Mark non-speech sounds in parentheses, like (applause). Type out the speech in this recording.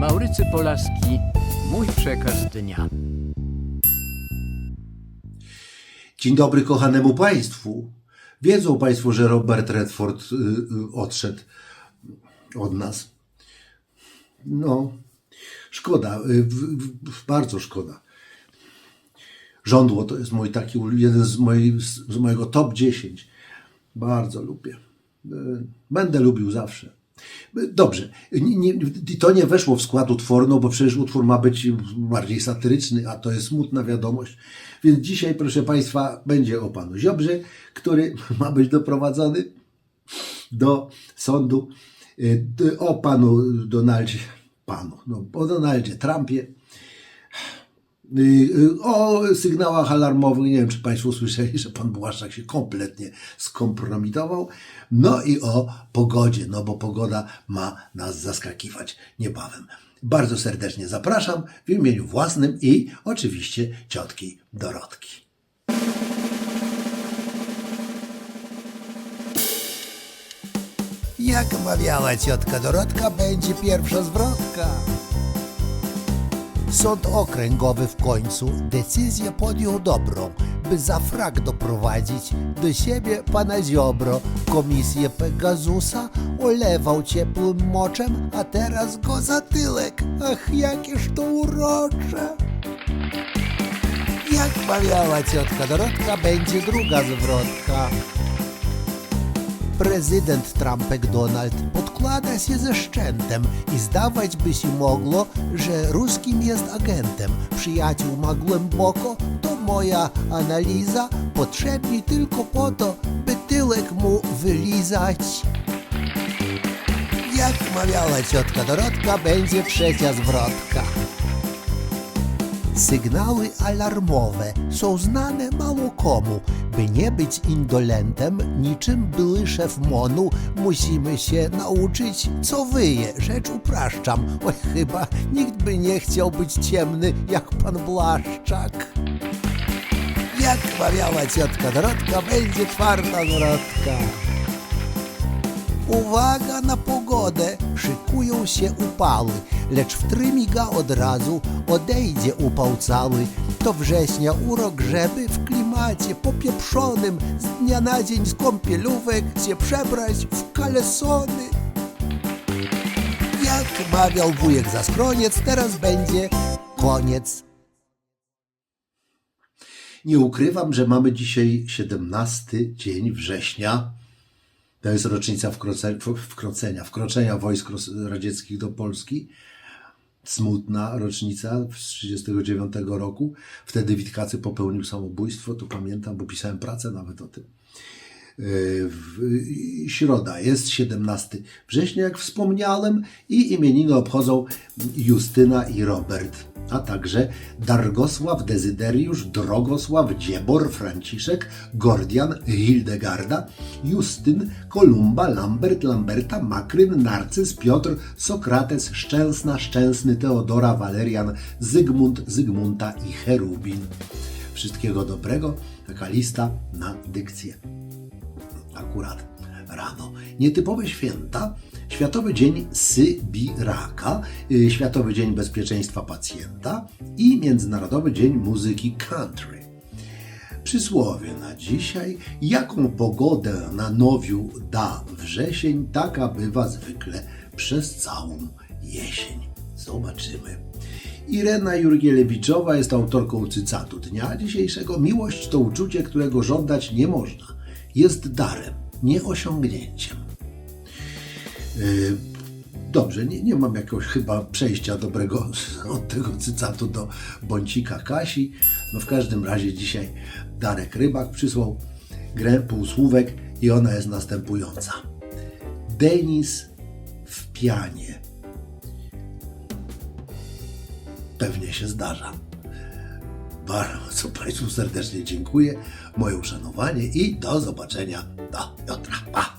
Maurycy Polaski, mój przekaz dnia. Dzień dobry kochanemu Państwu. Wiedzą Państwo, że Robert Redford y, y, odszedł od nas. No, szkoda, y, bardzo szkoda. Żądło to jest mój taki, jeden z, z mojego top 10. Bardzo lubię. Y, Będę lubił zawsze. Dobrze, nie, nie, to nie weszło w skład utworu, no bo przecież utwór ma być bardziej satyryczny, a to jest smutna wiadomość. Więc dzisiaj, proszę Państwa, będzie o panu Ziobrze, który (laughs) ma być doprowadzony do sądu d- o panu Donaldzie, panu, no, o Donaldzie Trumpie, o sygnałach alarmowych. Nie wiem, czy Państwo słyszeli, że pan Błaszczak się kompletnie skompromitował. No i o pogodzie, no bo pogoda ma nas zaskakiwać niebawem. Bardzo serdecznie zapraszam w imieniu własnym i oczywiście ciotki Dorotki. Jak mawiała ciotka Dorotka, będzie pierwsza zwrotka. Sąd okręgowy w końcu decyzję podjął dobrą, by za frak doprowadzić do siebie pana Ziobro. Komisję Pegasusa olewał ciepłym moczem, a teraz go za tyłek. Ach, jakież to urocze! Jak mawiała ciotka Dorotka, będzie druga zwrotka. Prezydent Trumpek Donald podkłada się ze szczętem i zdawać by się mogło, że ruskim jest agentem. Przyjaciół ma głęboko, to moja analiza, potrzebni tylko po to, by tyłek mu wylizać. Jak mawiała ciotka Dorotka, będzie trzecia zwrotka. Sygnały alarmowe są znane mało komu. By nie być indolentem, niczym były szef MONU, musimy się nauczyć, co wyje. Rzecz upraszczam, oj chyba nikt by nie chciał być ciemny jak pan Blaszczak. Jak mawiała ciotka Dorotka, będzie czwarta zwrotka. Uwaga na pogodę, szykują się upały, lecz w trymiga od razu odejdzie upał cały. To września urok żeby w klimacie popieprzonym z dnia na dzień z kąpielówek się przebrać w kalesony. Jak mawiał wujek za skroniec, teraz będzie koniec. Nie ukrywam, że mamy dzisiaj 17 dzień września. To jest rocznica wkroce, wkroczenia, wkroczenia wojsk radzieckich do Polski. Smutna rocznica z 1939 roku. Wtedy Witkacy popełnił samobójstwo, to pamiętam, bo pisałem pracę nawet o tym. Środa jest 17 września, jak wspomniałem, i imieniny obchodzą Justyna i Robert, a także Dargosław, Dezydeриusz, Drogosław, Dziebor, Franciszek, Gordian, Hildegarda, Justyn, Kolumba, Lambert, Lamberta, Makryn, Narcyz, Piotr, Sokrates, Szczęsna, Szczęsny, Teodora, Walerian, Zygmunt, Zygmunta i Cherubin. Wszystkiego dobrego, taka lista na dykcję akurat rano. Nietypowe święta. Światowy Dzień Sybiraka, y, Światowy Dzień Bezpieczeństwa Pacjenta i Międzynarodowy Dzień Muzyki Country. Przysłowie na dzisiaj. Jaką pogodę na nowiu da wrzesień, taka bywa zwykle przez całą jesień. Zobaczymy. Irena Jurgielewiczowa jest autorką cytatu dnia dzisiejszego. Miłość to uczucie, którego żądać nie można. Jest darem, nie osiągnięciem. Yy, Dobrze, nie, nie mam jakiegoś chyba przejścia dobrego (laughs) od tego cytatu do Bącika Kasi. No w każdym razie dzisiaj Darek Rybak przysłał grę półsłówek i ona jest następująca. Denis w pianie. Pewnie się zdarza. Bardzo Państwu serdecznie dziękuję, moje uszanowanie i do zobaczenia do jutra. Pa.